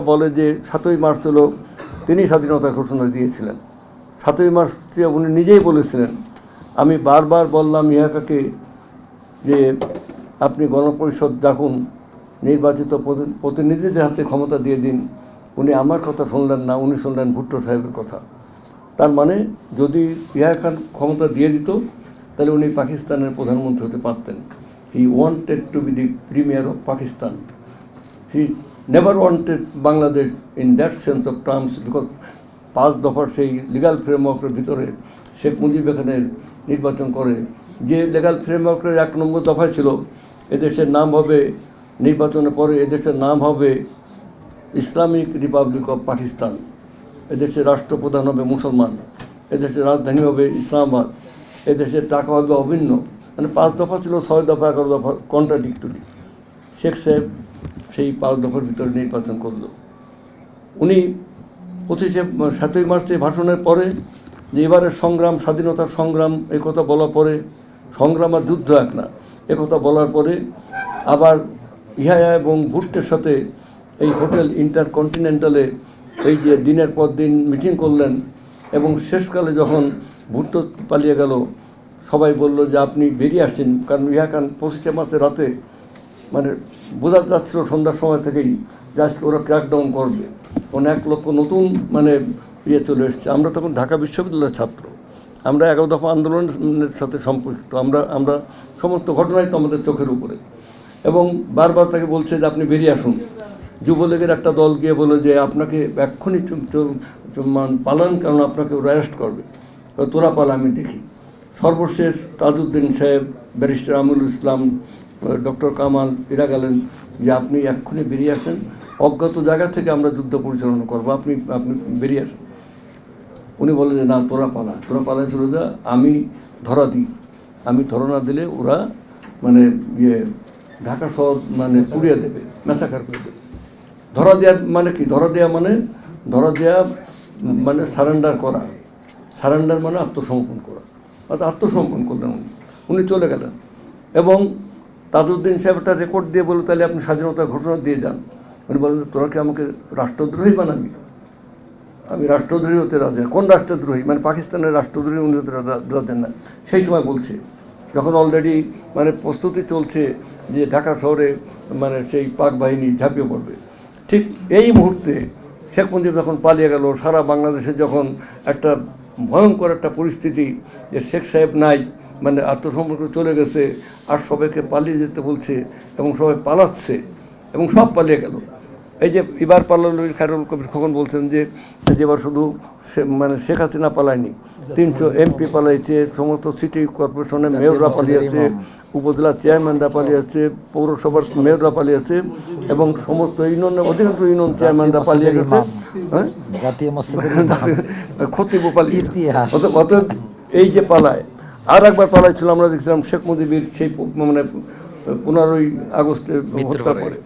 বলে যে সাতই মার্চ হলো তিনি স্বাধীনতার ঘোষণা দিয়েছিলেন। সাতই মার্চে উনি নিজেই বলেছিলেন, আমি বারবার বললাম ইহাকাকে যে আপনি গণপরিষদ ডাকুন, নির্বাচিত প্রতিনিধিদের হাতে ক্ষমতা দিয়ে দিন। উনি আমার কথা শুনলেন না, উনি শুনলেন ভুট্টো সাহেবের কথা। তার মানে যদি ইয়া খান ক্ষমতা দিয়ে দিত, তাহলে উনি পাকিস্তানের প্রধানমন্ত্রী হতে পারতেন। He wanted to be the premier of Pakistan. He never wanted Bangladesh in that sense of terms because পাঁচ দফার সেই লিগাল ফ্রেমওয়ার্কের ভিতরে শেখ মুজিব এখানে নির্বাচন করে। যে লিগাল ফ্রেমওয়ার্কের এক নম্বর দফায় ছিল, এদেশের নাম হবে, নির্বাচনের পরে এদেশের নাম হবে ইসলামিক রিপাবলিক অফ পাকিস্তান। এদেশের রাষ্ট্রপ্রধান হবে মুসলমান। এদেশের রাজধানী হবে ইসলামাবাদ। এদেশের টাকা হবে অভিন্ন। মানে পাঁচ দফা ছিল, ছয় দফা, এগারো দফা কন্ট্রাডিক্টরি শেখ সাহেব সেই পাঁচ দফার ভিতরে নির্বাচন করল। উনি পঁচিশে, সাতই মার্চে ভাষণের পরে যে এবারের সংগ্রাম, স্বাধীনতার সংগ্রাম কথা বলার পরে, সংগ্রাম আর যুদ্ধ এক না, এ কথা বলার পরে আবার ইহায়া এবং ভুট্টের সাথে এই হোটেল ইন্টারকন্টিনেন্টালে এই যে দিনের পর দিন মিটিং করলেন এবং শেষকালে যখন ভুট্টো পালিয়ে গেল, সবাই বলল যে আপনি বেরিয়ে আসছেন, কারণ ইহা খান পঁচিশে মার্চের রাতে মানে বোঝা যাচ্ছিল সন্ধ্যার সময় থেকেই যে আজকে ওরা ক্র্যাকডাউন করবে। কোন এক লক্ষ নতুন মানে ইয়ে চলে এসছে। আমরা তখন ঢাকা বিশ্ববিদ্যালয়ের ছাত্র। আমরা এগারো দফা আন্দোলনের সাথে সম্পর্কিত। আমরা আমরা সমস্ত ঘটনাই তো আমাদের চোখের উপরে। এবং বারবার তাকে বলছে যে আপনি বেরিয়ে আসুন। যুবলীগের একটা দল গিয়ে বলে যে আপনাকে এক্ষুনি মান- পালান, কারণ আপনাকে ওরা অ্যারেস্ট করবে। তোরা পালা, আমি দেখি। সর্বশেষ তাজউদ্দিন সাহেব, ব্যারিস্টার আমুল ইসলাম ডক্টর কামাল, এরা গেলেন যে আপনি এক্ষুনি বেরিয়ে আসেন। অজ্ঞাত জায়গা থেকে আমরা যুদ্ধ পরিচালনা করব। আপনি আপনি বেরিয়ে আসেন। উনি বলে যে, না, তোরা পালা। তোরা পালায় চলে যা। আমি ধরা দিই। আমি ধরা না দিলে ওরা মানে ইয়ে ঢাকা শহর মানে পুড়িয়ে দেবে ম্যাসাকার করে দেবে। ধরা দেওয়ার মানে কি? ধরা দেওয়া মানে ধরা দেওয়া মানে সারেন্ডার করা। সারেন্ডার মানে আত্মসমর্পণ করা। অর্থাৎ আত্মসমর্পণ করলেন উনি। উনি চলে গেলেন। এবং তাজউদ্দিন সাহেব একটা রেকর্ড দিয়ে বলল, তাহলে আপনি স্বাধীনতার ঘোষণা দিয়ে যান। উনি বলেন তোরা কি আমাকে রাষ্ট্রদ্রোহী বানাবি? আমি রাষ্ট্রদ্রোহী হতে রাজি না। কোন রাষ্ট্রদ্রোহী? মানে পাকিস্তানের রাষ্ট্রদ্রোহী উনি হতে রা- রাজি না। সেই সময় বলছে, যখন অলরেডি মানে প্রস্তুতি চলছে যে ঢাকা শহরে মানে সেই পাক বাহিনী ঝাঁপিয়ে পড়বে, ঠিক এই মুহূর্তে শেখ মুজিব যখন পালিয়ে গেল, সারা বাংলাদেশে যখন একটা ভয়ঙ্কর একটা পরিস্থিতি যে শেখ সাহেব নাই মানে আত্মসমর্পণ চলে গেছে আর সবাইকে পালিয়ে যেতে বলছে এবং সবাই পালাচ্ছে এবং সব পালিয়ে গেল। এই যে এবার পালালো খায়রুল কবির খোকন বলছেন যে যে এবার শুধু মানে শেখ হাসিনা পালায়নি তিনশো এমপি পালাইছে সমস্ত সিটি কর্পোরেশনের মেয়ররা পালিয়েছে উপজেলা চেয়ারম্যানরা পালিয়েছে পৌরসভার মেয়ররা পালিয়েছে এবং সমস্ত ইউনিয়নের অধিকাংশ ইউনিয়ন চেয়ারম্যানরা পালিয়ে গেছে। হ্যাঁ? পালিয়ে। অতএব- অতএব এই যে পালায় আর একবার পালাইছিল আমরা দেখছিলাম শেখ মুজিবের সেই মানে পনেরোই আগস্টে হত্যা পরে।